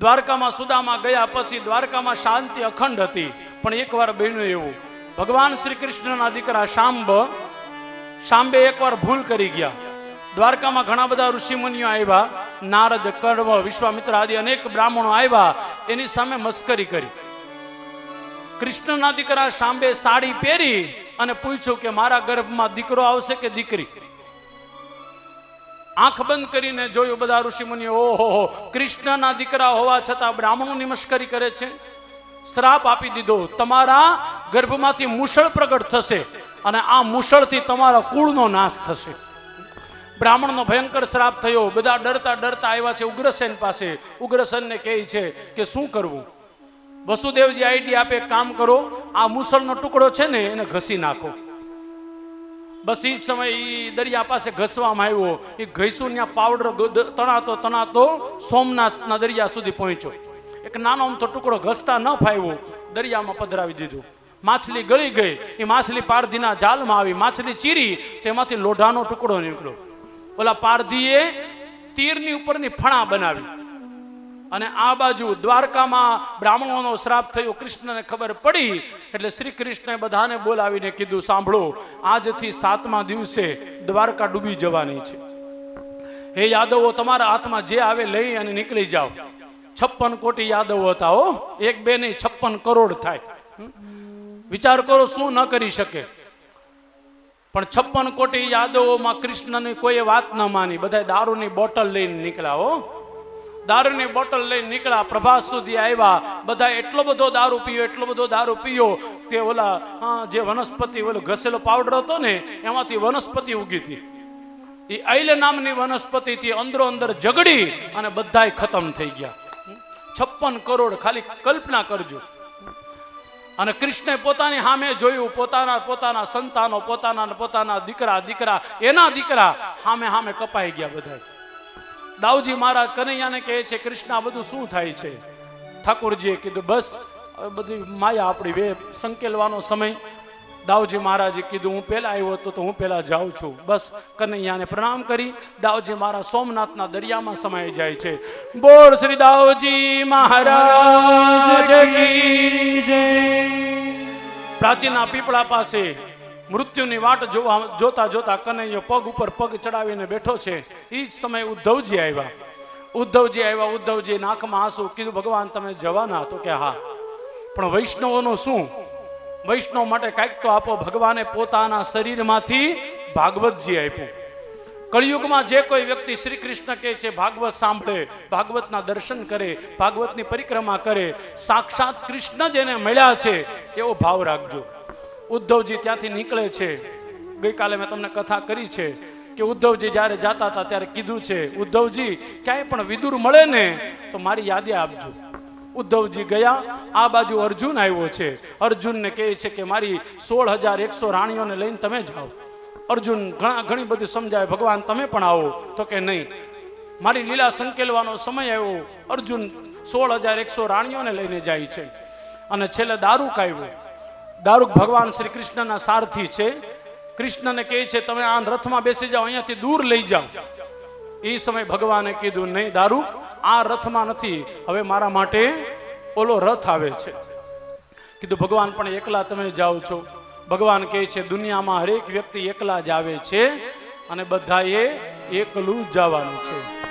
દ્વારકામાં સુદામાં ગયા પછી દ્વારકામાં શાંતિ અખંડ હતી. પણ એકવાર બન્યું એવું. ભગવાન શ્રી કૃષ્ણના દીકરા શાંબ, શાંબે એકવાર ભૂલ કરી ગયા. દ્વારકામાં ઘણા બધા ઋષિમુનિઓ આવ્યા. નારદ, કર્વ, વિશ્વામિત્ર આદિ અનેક બ્રાહ્મણો આવ્યા. એની સામે મસ્કરી કરી. કૃષ્ણના દીકરા શાંબે સાડી પહેરી અને પૂછ્યું કે મારા ગર્ભમાં દીકરો આવશે કે દીકરી? આંખ બંધ કરીને જોયું બધા ઋષિમુનિઓ, ઓહો, હો, કૃષ્ણના દીકરા હોવા છતાં બ્રાહ્મણોની મશ્કરી કરે છે? શ્રાપ આપી દીધો. તમારા ગર્ભમાંથી મુશળ પ્રગટ થશે અને આ મુશળથી તમારા કુળનો નાશ થશે. બ્રાહ્મણનો ભયંકર શ્રાપ થયો. બધા ડરતા ડરતા આવ્યા છે. ઉગ્રસેન પાસે. ઉગ્રસેનને કહે છે કે, શું કરવું? વસુદેવજી આઈડિયા આપે કામ કરો. આ મુસળનો ટુકડો છે ને, એને ઘસી નાખો. બસ એ જ સમય એ દરિયા પાસે ઘસવામાં આવ્યો. એ ઘસ્યું ત્યાં પાવડર તણાતો તણાતો સોમનાથના દરિયા સુધી પહોંચ્યો. એક નાનો અમથો ટુકડો ઘસતા ન ફાવ્યો દરિયામાં પધરાવી દીધું. માછલી ગળી ગઈ. એ માછલી પારધીના જાલમાં આવી. માછલી ચીરી, તેમાંથી લોઢાનો ટુકડો નીકળ્યો. ઓલા પારધીએ તીરની ઉપરની ફણા બનાવી. અને આ બાજુ દ્વારકામાં બ્રાહ્મણોનો શ્રાપ થયો, કૃષ્ણને ખબર પડી, એટલે શ્રી કૃષ્ણએ બધાને બોલાવીને કીધું, સાંભળો, આજથી સાતમા દિવસે દ્વારકા ડૂબી જવાની છે. હે યાદવો, તમારા હાથમાં જે આવે લઈ અને નીકળી જાઓ. છપ્પન કોટી યાદવો હતા હો, એક બે નહીં છપ્પન કરોડ થાય. વિચાર કરો, શું ન કરી શકે? પણ છપ્પન કોટી યાદવોમાં કૃષ્ણની કોઈ વાત ન માની. બધા દારૂની બોટલ લઈને નીકળ્યા હો. દારૂની બોટલ લઈને નીકળ્યા, પ્રભાસ સુધી આવ્યા. બધા એટલો બધો દારૂ પીયો, એટલો બધો દારૂ પીયો. કે ઓલા જે વનસ્પતિ ઓલો ઘસેલો પાવડર હતો ને, એમાંથી વનસ્પતિ ઉગી હતી. એ ઐલ નામની વનસ્પતિથી અંદરો અંદર ઝઘડી અને બધાય ખતમ થઈ ગયા. છપ્પન કરોડ ખાલી કલ્પના કરજો. અને કૃષ્ણે પોતાની સામે જોયું, પોતાના પોતાના સંતાનો, પોતાના પોતાના દીકરા દીકરા, એના દીકરા સામે સામે કપાઈ ગયા બધા દાઉજી મહારાજ કનૈયાને કહે છે, કૃષ્ણ, આ બધું શું થાય છે? ઠાકોરજીએ કીધું, બસ બધી માયા આપણી વે સંકેલવાનો સમય. દાઉજી મહારાજે કીધું, હું પહેલાં આવ્યો હતો તો હું પહેલાં જાઉં છું. બસ, કનૈયાને પ્રણામ કરી. દાઉજી મહારાજ સોમનાથના દરિયામાં સમાઈ જાય છે. બોર શ્રી દાઉજી મહારાજ પ્રાચીના પીપળા પાસે મૃત્યુની વાટ જોવા જોતા જોતા કનૈયો પગ ઉપર પગ ચડાવીને બેઠો છે. એ જ સમયે ઉદ્ધવજી આવ્યા. ઉદ્ધવજી આવ્યા, ઉદ્ધવજી નાકમાં આંસુ કીધું, ભગવાન, તમે જવાના? તો કે, હા. પણ વૈષ્ણવોનું શું? વૈષ્ણવ માટે કાંઈક તો આપો, ભગવાને પોતાના શરીરમાંથી ભાગવતજી આપ્યું. કળિયુગમાં જે કોઈ વ્યક્તિ શ્રી કૃષ્ણ કહે છે, ભાગવત સાંભળે, ભાગવતના દર્શન કરે, ભાગવતની પરિક્રમા કરે, સાક્ષાત કૃષ્ણ જેને મળ્યા છે, એવો ભાવ રાખજો. ઉદ્ધવજી ત્યાંથી નીકળે છે. ગઈકાલે મેં તમને કથા કરી છે કે ઉદ્ધવજી જ્યારે જાતા હતા ત્યારે કીધું છે, ઉદ્ધવજી, ક્યાંય પણ વિદુર મળે ને તો મારી યાદી આપજો. ઉદ્ધવજી ગયા, આ બાજુ અર્જુન આવ્યો છે. અર્જુનને કહે છે કે, મારી સોળ હજાર એકસો રાણીઓને લઈને તમે જાઓ. અર્જુન ઘણા ઘણી બધું સમજાય ભગવાન, તમે પણ આવો. તો કે, નહીં. મારી લીલા સંકેલવાનો સમય આવ્યો. અર્જુન સોળ હજાર એકસો રાણીઓને લઈને જાય છે. અને છેલ્લે દારૂક આવ્યો દારૂક ભગવાન શ્રી કૃષ્ણના સારથી છે. કૃષ્ણને કહે છે, તમે આ રથમાં બેસી જાઓ, અહીંયાથી દૂર લઈ જાઓ. એ સમય ભગવાને કીધું, નહીં દારૂક, આ રથમાં નથી. હવે મારા માટે ઓલો રથ આવે છે. કીધું, ભગવાન, પણ એકલા તમે જાઓ છો. ભગવાન કહે છે, દુનિયામાં હરેક વ્યક્તિ એકલા જ આવે છે અને બધાએ એકલું જવાનું છે.